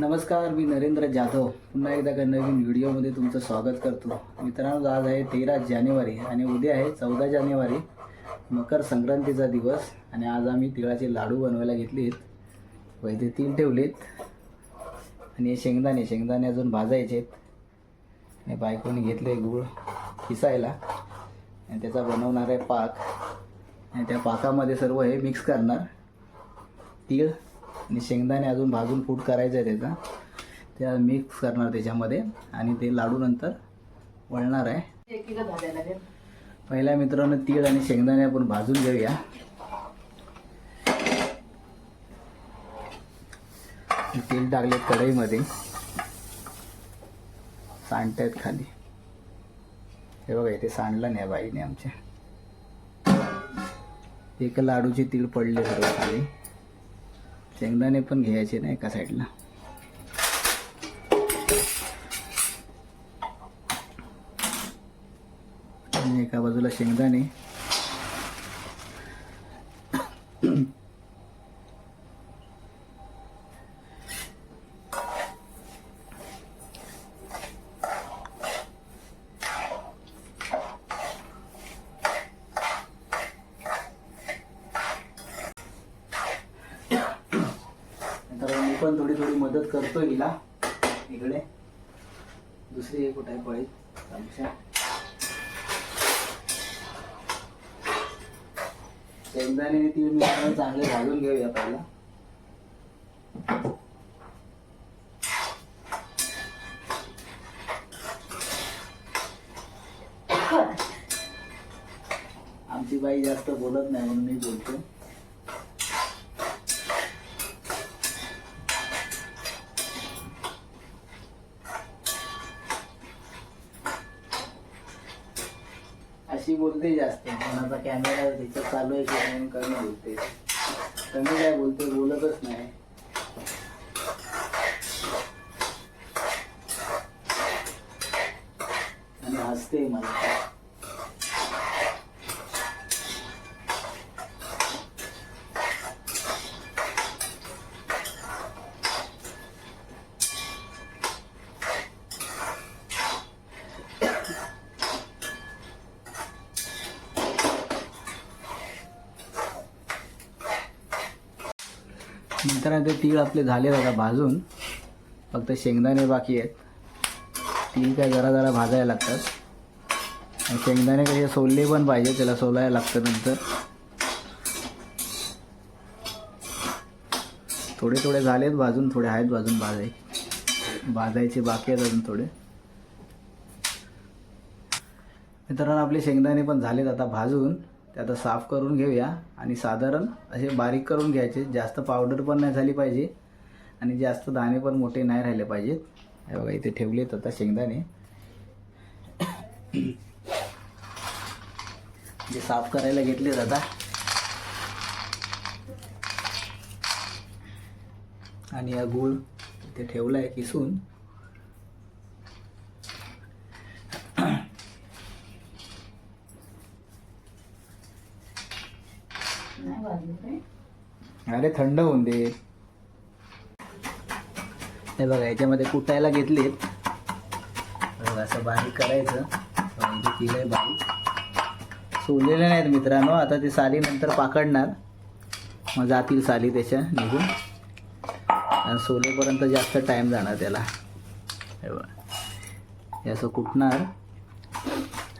नमस्कार मी नरेंद्र जाधव. पुन्हा एकदा एका नवीन व्हिडिओमध्ये तुमचं स्वागत करतो. मित्रांनो आज आहे तेरा जानेवारी आणि उद्या आहे चौदा जानेवारी. मकर संक्रांतीचा दिवस आणि आज आम्ही तिळाचे लाडू बनवायला घेतलेत व इथे तीन ठेवलेत. आणि हे शेंगदाणे शेंगदाणे अजून भाजायचे आहेत. आणि बायकोने घेतले गूळ किसायला. आणि त्याचा बनवणार आहे पाक. आणि त्या पाकामध्ये सर्व हे मिक्स करणार. तीळ आणि शेंगदाणे अजून भाजून फूट करायचं आहे त्याचा त्या मिक्स करणार त्याच्यामध्ये. आणि ते लाडू नंतर वळणार आहे. पहिल्या मित्रांनो तीळ आणि शेंगदाणे आपण भाजून घेऊया. तेल टाकले कढईमध्ये. सांडतायत खाली. हे बघा इथे सांडलं नाही बाईने आमच्या. एक लाडूचे तीळ पडले सर्व खाली. शेंगदाणे पण घ्यायचे ना एका साईडला? आणि एका बाजूला शेंगदाणे तर मी पण थोडी थोडी मदत करतो हिला. इकडे. दुसरी एक कुठे पळी आमच्या. शेंगदाणे ती तीळ चांगले घालून घेऊया पहिला. आमची बाई जास्त बोलत नाही म्हणून मी बोलतो अशी बोलते जास्त. पण आता कॅमेरा त्याच्यात चालू आहे की म्हणून कमी बोलते. कमी काय बोलते बोलतच नाही. आणि हसते मला. नंतर ते तीळ आपले झाले आता भाजून. फक्त शेंगदाणे बाकी आहेत. तीळ काय जरा जरा भाजायला लागतात. आणि शेंगदाणे कसे सोलले पण पाहिजे त्याला सोलायला लागतं नंतर. थोडे थोडे झालेत भाजून थोडे आहेत भाजून भाजाय भाजायचे बाकी आहेत अजून थोडे. मित्रांनो आपले शेंगदाणे पण झालेत आता भाजून. ते आता साफ करून घेऊया आणि साधारण असे बारीक करून घ्यायचे. जास्त पावडर पण नाही झाली पाहिजे आणि जास्त दाणे पण मोठे नाही राहिले पाहिजेत. हे बघा इथे ठेवलेत आता शेंगदाणे. जे साफ करायला घेतले आता. आणि हा गूळ इथे ठेवला आहे किसून. अरे थंड होऊन दे. हे बघा याच्यामध्ये कुटायला घेतलेत. असं बारीक करायचं. म्हणजे केलंय बारीक. सोललेले नाहीत मित्रांनो आता ते साली नंतर पाकडणार. मग जातील साली त्याच्या निघून. आणि सोलेपर्यंत जास्त टाईम जाणार त्याला. हे असं कुटणार.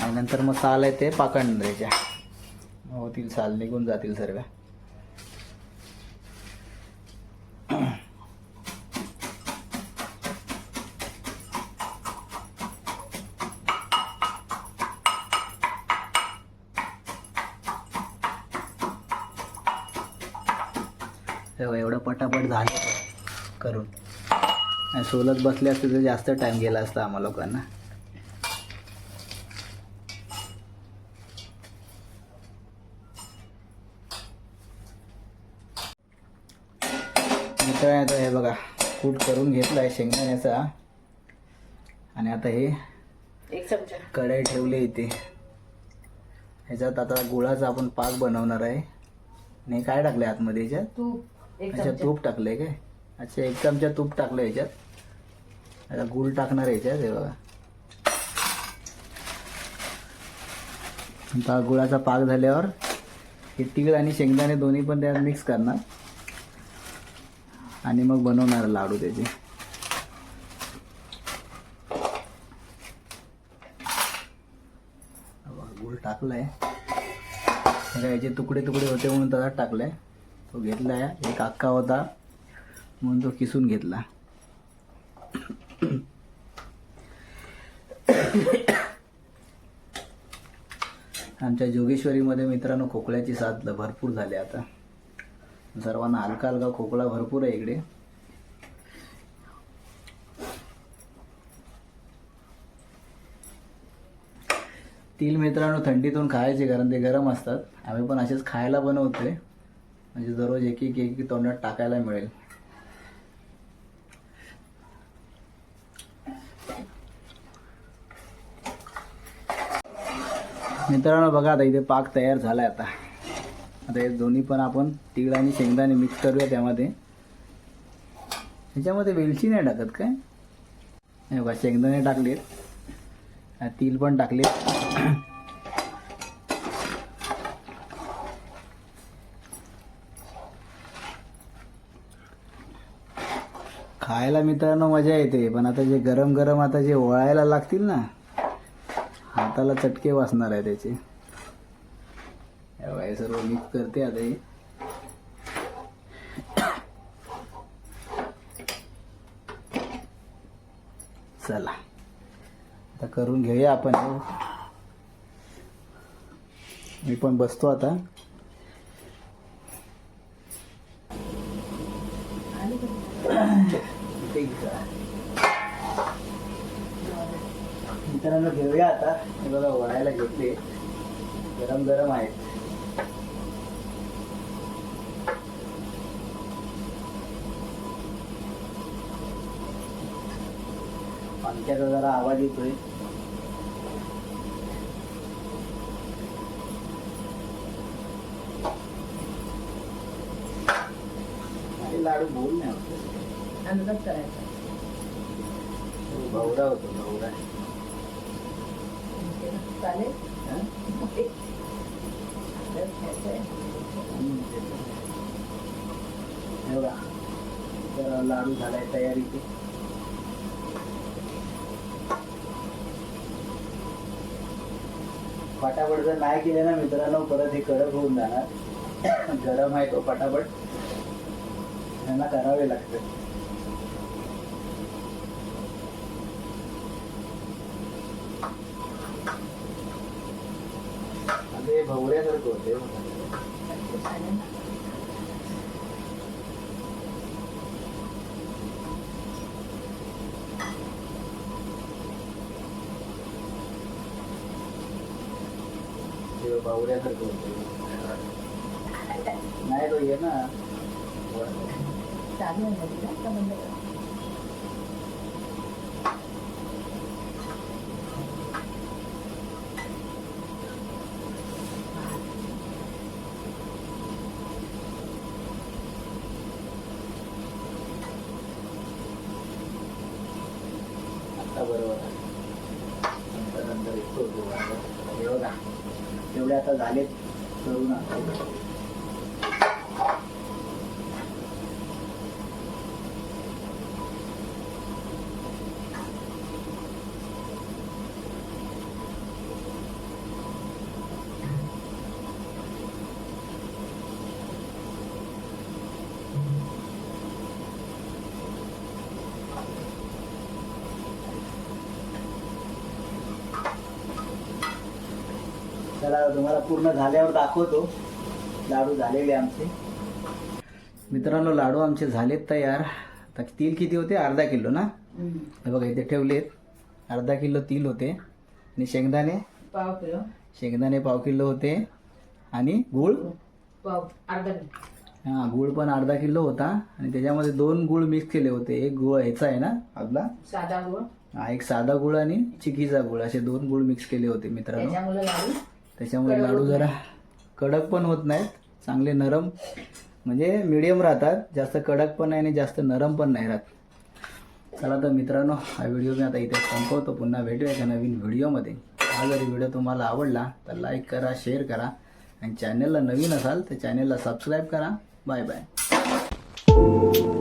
आणि नंतर मग साल आहे ते पाकडणार त्याच्या होतील साल निघून जातील सर्व. हे बघा, एवढं पटापट झालं करून. आणि सोलत बसले असते तर जास्त टाईम गेला असता आम्हा लोकांना. मित्रांनो आता हे बघा कूट करून घेतला आहे शेंगदाण्याचा. आणि आता हे एक चमचा. कढई ठेवली इथे. ह्याच्यात आता गुळाचा आपण पाक बनवणार आहे. नाही काय टाकलंय आतमध्ये ह्याच्यात? तूप. एक अच्छा चमचा. तूप टाकलंय काय? अच्छा एक चमचा तूप टाकलं याच्यात. आता गूळ टाकणार याच्यात हे बघा. आता गुळाचा पाक झाल्यावर हे तीळ आणि शेंगदाणे दोन्ही पण त्यात मिक्स करणार. आणि मग बनवणार लाडू त्याचे. हा बघा, गूळ टाकलाय. याचे तुकडे तुकडे होते म्हणून तसाच टाकलाय. तो घेतला आहे. एक अक्का होता. म्हणून तो किसून घेतला. आमच्या जोगेश्वरीमध्ये मित्रांनो खोकल्याची साथ भरपूर झाली आता. सर्वांना हलका हलका खोकला भरपूर आहे इकडे. तिल मित्रांनो थंडीतून खायचे कारण ते गरम असतात. आम्ही पण असेच खायला बनवतोय. म्हणजे दररोज एक एक एक तोंडात टाकायला मिळेल. मित्रांनो बघा आता इथे पाक तयार झालाय आता. आता हे दोन्ही पण आपण तीळ आणि शेंगदाणे मिक्स करूया त्यामध्ये. ह्याच्यामध्ये वेलची नाही टाकत काय? नाही बघा शेंगदाणे टाकलेत. तिल पण टाकलेत. खायला मित्रांनो मजा येते पण आता जे गरम गरम आता जे वळायला लागतील ना हाताला चटके वाचणार आहे त्याचे. बाई सर्व मिक्स करते आता हे. चला. आता करून घेऊया आपण. मी पण बसतो आता इथे घ्या. मित्रांनो घेऊया हे बघा वळायला घेतले. गरम गरम आहेत. पंख्याचा जरा आवाज येतोय. लाडू बोल नाही होत अंदाज करायचा. भवरा होतो भवरा चालेल. लाडू झालाय तयारीचे. फटाफट जर नाही केले ना मित्रांनो परत हे कडक होऊन जाणार. गरम आहे तो फटाफट त्यांना करावे लागते. ते भवऱ्यासारखं होते चालेल. ते बावऱ्यासारखं होते नाही तो ये ना चालू आहे आता बरोबर आहे. नंतर नंतर येतो तो एवढे आता झालेत. ना. आता. चला तुम्हाला पूर्ण झाल्यावर दाखवतो. लाडू झालेले आमचे. मित्रांनो लाडू आमचे झालेत तयार. आता तीळ किती होते? अर्धा किलो ना. हे बघा इथे ठेवलेत. अर्धा किलो तीळ होते. आणि शेंगदाणे? पाव किलो. शेंगदाणे पाव किलो होते. आणि गूळ? पाव अर्धा हा गूळ पण अर्धा किलो होता. आणि त्याच्यामध्ये दोन गूळ मिक्स केले होते. एक गूळ ह्याचा आहे ना आपला? साधा गुळ. हा एक साधा गुळ आणि चिकीचा गुळ. असे दोन गुळ मिक्स केले होते मित्रांनो. त्याच्यामुळे लाडू जरा कडक पण होत नाहीत चांगले नरम म्हणजे मिडियम राहतात जास्त कडक पण नाही आणि जास्त नरम पण नाही राहत. चला तर मित्रांनो हा व्हिडिओ मी आता इथे संपवतो. पुन्हा भेटूया एका नवीन व्हिडिओमध्ये हा जरी व्हिडिओ तुम्हाला आवडला तर लाईक करा शेअर करा. आणि चॅनलला नवीन असाल तर चॅनलला सबस्क्राईब करा. Bye bye